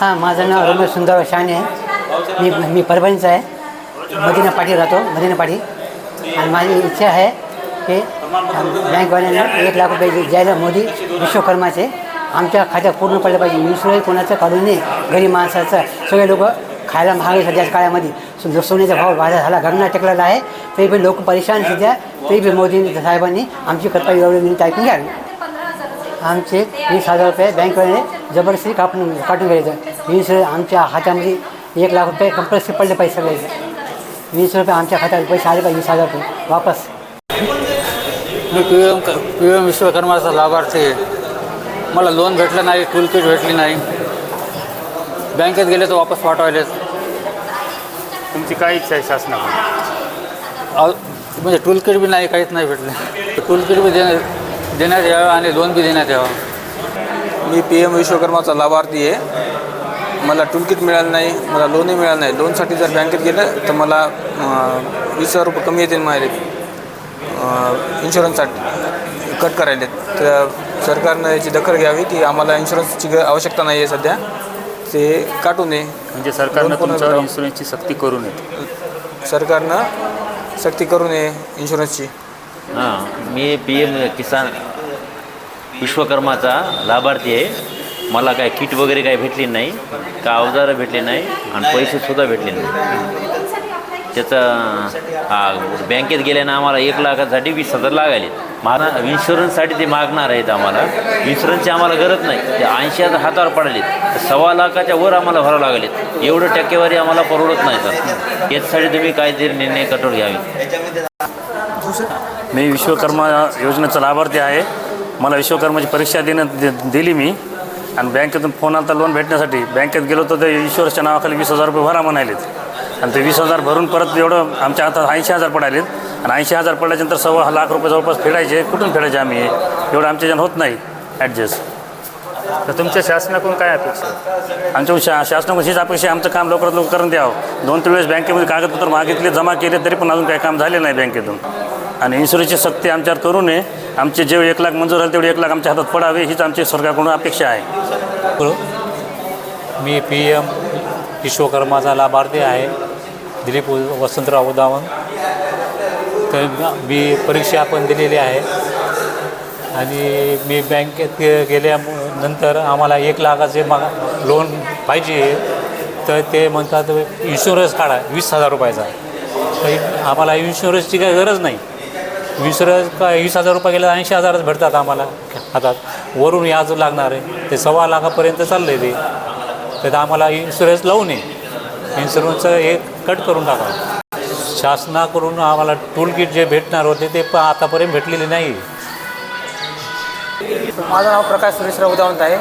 हां माझं नाव रमेश सुंदर शाने आहे. मी मी परभणीचा आहे. मदिना पाठी राहतो मदिना पाठी आणि माझी इच्छा आहे की बँकवाल्यांना एक लाख रुपये द्यायला मोदी विश्वकर्माचे. आमच्या खात्यात पूर्ण पडलं पाहिजे. विश्व कोणाचं काढून नये. गरीब माणसाचं. सगळे लोक खायला महाग सध्याच्या काळामध्ये. जो सोन्याचा भाव वाढा झाला. गगना टेकलेला आहे. तरी पण लोक परेशान सध्या. तरी पण मोदी साहेबांनी आमची कृपा एवढी ऐकून घ्यावी आमचे वीस हजार रुपये बँकवाल्याने जबरदस्ती कापून काटून घ्यायचं. वीस आमच्या हातामध्ये एक लाख रुपये कंपल्सरी पडले पाहिजे सगळे वीस रुपये आमच्या खात्यात पैसे आले पाहिजे वीस हजार रुपये. वापस. मी पी एम पी एम विश्वकर्माचा लाभार्थी आहे. मला लोन भेटलं नाही टूल किट भेटली नाही. बँकेत गेले तर वापस पाठवायलेत. तुमची काय इच्छा आहे शासनाकडून? म्हणजे टूल किट बी नाही काहीच नाही भेटलं. टूल किट बी देण्यात देण्यात यावं आणि लोन बी देण्यात यावं. मी पी एम विश्वकर्माचा लाभार्थी आहे. मला टूलकिट मिळालं नाही मला लोनही मिळालं नाही. लोनसाठी जर बँकेत गेलं तर मला वीस हजार रुपये कमी येतील माझे इन्शुरन्ससाठी कट करायले तर सरकारनं याची दखल घ्यावी की आम्हाला इन्शुरन्सची ग- आवश्यकता नाही आहे सध्या. ते काटू नये. म्हणजे सरकारनं तुमच्यावर? इन्शुरन्सची सक्ती करू नये. सरकारनं सक्ती करू नये इन्शुरन्सची हां मी पी एम किसान विश्वकर्माचा लाभार्थी आहे. मला काय किट वगैरे काही भेटली नाही का अवजारं भेटले नाही आणि पैसेसुद्धा भेटले नाही. त्याचं हा, बँकेत गेल्यानं आम्हाला एक लाखासाठी वीस हजार लागले मला इन्शुरन्ससाठी ते मागणार आहेत आम्हाला. इन्शुरन्सची आम्हाला गरज नाही. ते ऐंशी हजार हातावर पडले. सव्वा लाखाच्या वर आम्हाला भरावं लागले. एवढं टक्केवारी आम्हाला परवडत नाही सर. याचसाठी तुम्ही काहीतरी निर्णय कठोर घ्यावे. मी विश्वकर्मा योजनेचा लाभार्थी आहे. मला विश्वकर्माची परीक्षा देण्यात दि- दिली मी. आणि बँकेतून फोन आला लोन भेटण्यासाठी. बँकेत गेलो तर ते ईश्वरच्या नावाखाली वीस हजार रुपये भरा म्हणालेत. आणि ते वीस हजार भरून परत एवढं आमच्या हातात ऐंशी हजार पडालेत. आणि ऐंशी हजार पडल्याच्यानंतर सव्वा लाख रुपये जवळपास फेडायचे. कुठून फेडायचे आम्ही? एवढं आमच्याच्यानं होत नाही. ॲडजस्ट तर तुमच्या शासनाकडून काय अपेक्षा? आमच्या शा शासनाकडून हीच अपेक्षा आमचं काम लवकरात लवकर करून द्यावं. दोन तीन वेळेस बँकेमध्ये कागदपत्र मागितले जमा केले तरी पण अजून काही काम झाले नाही बँकेतून. आणि इन्शुरन्सची सक्ती आमच्यावर करू नये. आमचे जेवढे एक लाख मंजूर झाले तेवढे एक लाख आमच्या हातात पडावे हीच आमची सरकारकडून अपेक्षा आहे. मी पी एम विश्वकर्माचा लाभार्थी आहे. दिलीप वसंतराव उदावन तर मी परीक्षा पण दिलेली आहे. आणि मी बँकेत गेल्यानंतर आम्हाला एक लाखाचे मा लोन पाहिजे. तर ते म्हणतात इन्शुरन्स काढा वीस हजार रुपयाचा. तर आम्हाला इन्शुरन्सची काही गरज नाही. वीस काय वीस हजार रुपये गेले ऐंशी हजारच भेटतात आम्हाला. हातात वरून याज लागणार आहे ते सव्वा लाखापर्यंत चाललं आहे ते. त्यात आम्हाला इन्शुरन्स लावू नये इन्शुरन्सचं एक कट करून टाका. शासनाकडून आम्हाला टूल किट जे भेटणार होते ते पण आतापर्यंत भेटलेले नाही. माझं नाव प्रकाश सुरेश उदावंत आहे.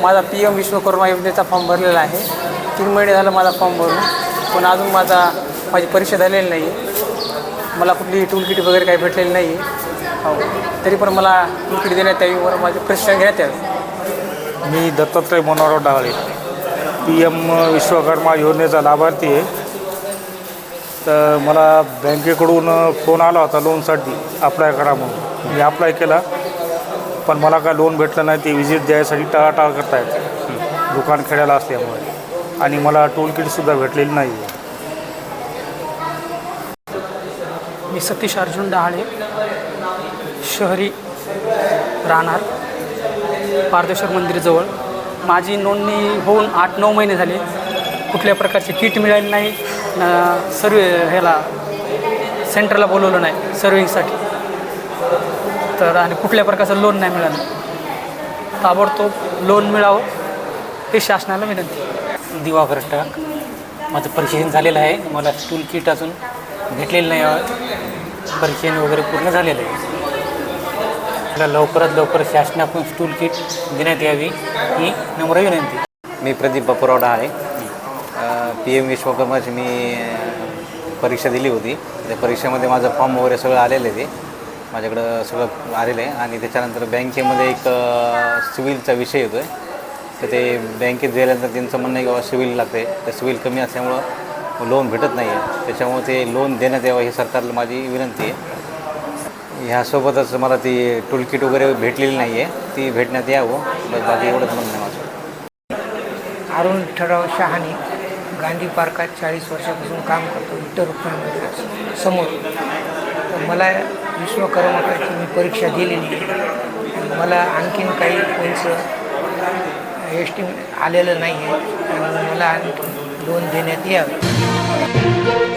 माझा पी एम विश्वकर्मा योजनेचा फॉर्म भरलेला आहे. तीन महिने झालं माझा फॉर्म भरून. पण अजून माझा माझी परीक्षा झालेली नाही. मला कुठली टूल किट वगैरे काही भेटलेली नाही. हो. तरी पण मला टूल किट देण्यात यावी माझे प्रशिक्षण घेण्यात यावे. मी दत्तात्रय मनोहरराव डाळे पी एम विश्वकर्मा योजनेचा लाभार्थी आहे. तर मला बँकेकडून फोन आला होता लोनसाठी अप्लाय करा म्हणून. मी अप्लाय केला पण मला काय लोन भेटलं नाही ते विजिट द्यायसाठी टाळाटाळ करतायत. दुकान खेड्याला असल्यामुळे. आणि मला टूल किटसुद्धा भेटलेली नाही आहे मी सतीश अर्जुन डहाळे शहरी राहणार पारदेश्वर मंदिरजवळ माझी नोंदणी होऊन आठ नऊ महिने झाले. कुठल्या प्रकारची किट मिळाली नाही. न ह्याला सेंटरला बोलवलं नाही सर्विंगसाठी तर आणि कुठल्या प्रकारचं लोन नाही मिळालं. ताबडतोब लोन मिळावं हे शासनाला विनंती. दिवाकर टाक माझं परीक्षण झालेलं आहे. मला टूल किट अजून भेटलेलं नाही. परीक्षण वगैरे पूर्ण झालेलं. आहे मला लवकरात लवकर शासनाकडून टूल किट देण्यात यावी ही नम्र विनंती. मी प्रदीप बापूराव आहे. पी एम विश्वकर्माची मी परीक्षा दिली होती. त्या परीक्षेमध्ये माझं फॉर्म वगैरे सगळं आलेलं आहे. ते माझ्याकडं सगळं आलेलं आहे. आणि त्याच्यानंतर बँकेमध्ये एक सिव्हिलचा विषय येतो आहे तर ते बँकेत गेल्यानंतर त्यांचं म्हणणं आहे की बाबा सिव्हिल लागते तर सिव्हिल कमी असल्यामुळं लोन भेटत नाही आहे. त्याच्यामुळे ते लोन देण्यात यावं ही सरकारला माझी विनंती आहे. ह्यासोबतच मला ती टूलकिट वगैरे भेटलेली नाही आहे. ती भेटण्यात यावं. बस बाकी एवढंच म्हणणं आहे माझं. अरुण ठराव शहाणे गांधी पार्कात चाळीस वर्षापासून काम करतो इतर रुक्मिणी समोर. तर मला विश्वकर्माची मी परीक्षा दिलेली आहे मला आणखीन काही कोणचं एस्टिमेट आलेलं नाही आहे. मला आणखी नोंद देण्यात यावी.